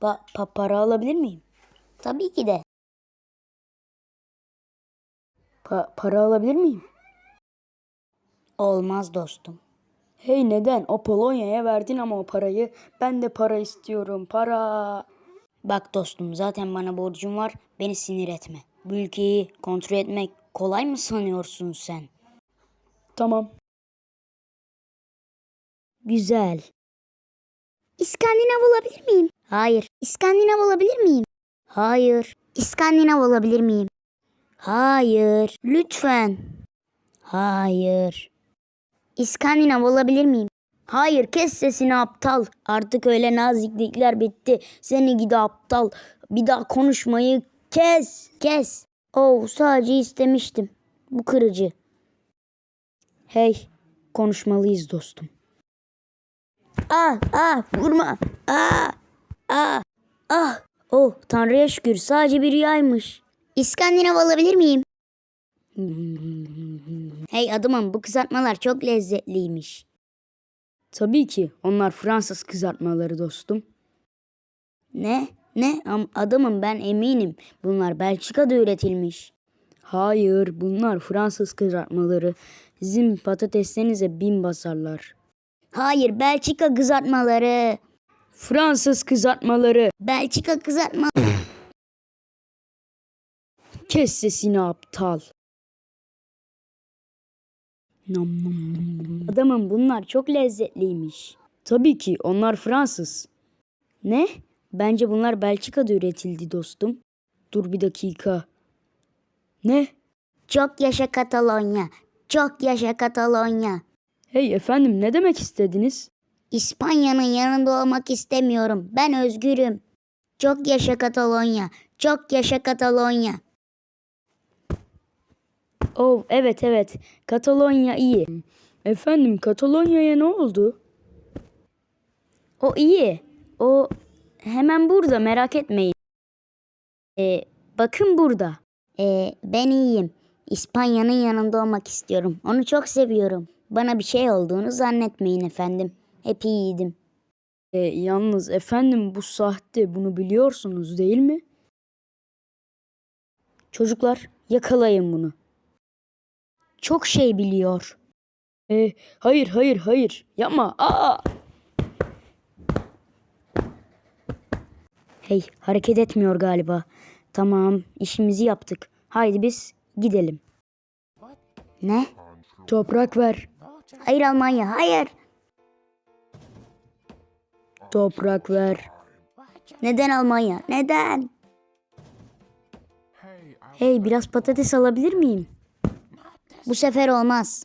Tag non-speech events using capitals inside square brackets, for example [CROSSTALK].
Pa- pa- para alabilir miyim? Tabii ki de. Pa- para alabilir miyim? Olmaz dostum. Hey neden? O Polonya'ya verdin ama o parayı. Ben de para istiyorum. Para. Bak dostum zaten bana borcum var. Beni sinir etme. Bu ülkeyi kontrol etmek kolay mı sanıyorsun sen? Tamam. Güzel. İskandinav olabilir miyim? Hayır. İskandinav olabilir miyim? Hayır. İskandinav olabilir miyim? Hayır. Lütfen. Hayır. İskandinav olabilir miyim? Hayır kes sesini aptal. Artık öyle naziklikler bitti. Seni gidi aptal. Bir daha konuşmayı kes. Kes. Oh sadece istemiştim. Bu kırıcı. Hey, konuşmalıyız dostum. Ah ah vurma. Ah ah ah. Oh Tanrı'ya şükür sadece bir rüyaymış. İskandinav olabilir miyim? [LAUGHS] hey adamım bu kızartmalar çok lezzetliymiş. Tabii ki onlar Fransız kızartmaları dostum. Ne? Ne? Am- Adamım ben eminim. Bunlar Belçika'da üretilmiş. Hayır, bunlar Fransız kızartmaları. Sizin patateslerinize bin basarlar. Hayır Belçika kızartmaları. Fransız kızartmaları. Belçika kızartma. [CLEARS THROAT] Kes sesini aptal. Nam nam nam. Adamım bunlar çok lezzetliymiş. Tabii ki onlar Fransız. Ne? Bence bunlar Belçika'da üretildi dostum. Dur bir dakika. Ne? Çok yaşa Katalonya. Çok yaşa Katalonya. Hey efendim ne demek istediniz? İspanya'nın yanında olmak istemiyorum. Ben özgürüm. Çok yaşa Katalonya. Çok yaşa Katalonya. Oh evet evet. Katalonya iyi. Efendim Katalonya'ya ne oldu? O iyi. O hemen burada merak etmeyin. Ee, bakın burada. Ee, ben iyiyim. İspanya'nın yanında olmak istiyorum. Onu çok seviyorum. Bana bir şey olduğunu zannetmeyin efendim. Hep iyiydim. Ee, yalnız efendim bu sahte bunu biliyorsunuz değil mi? Çocuklar yakalayın bunu. Çok şey biliyor. Ee, hayır hayır hayır yapma. Aa! Hey hareket etmiyor galiba. Tamam işimizi yaptık. Haydi biz gidelim. Ne? Toprak ver. Hayır Almanya, hayır. Toprak ver. Neden Almanya? Neden? Hey biraz patates alabilir miyim? Bu sefer olmaz.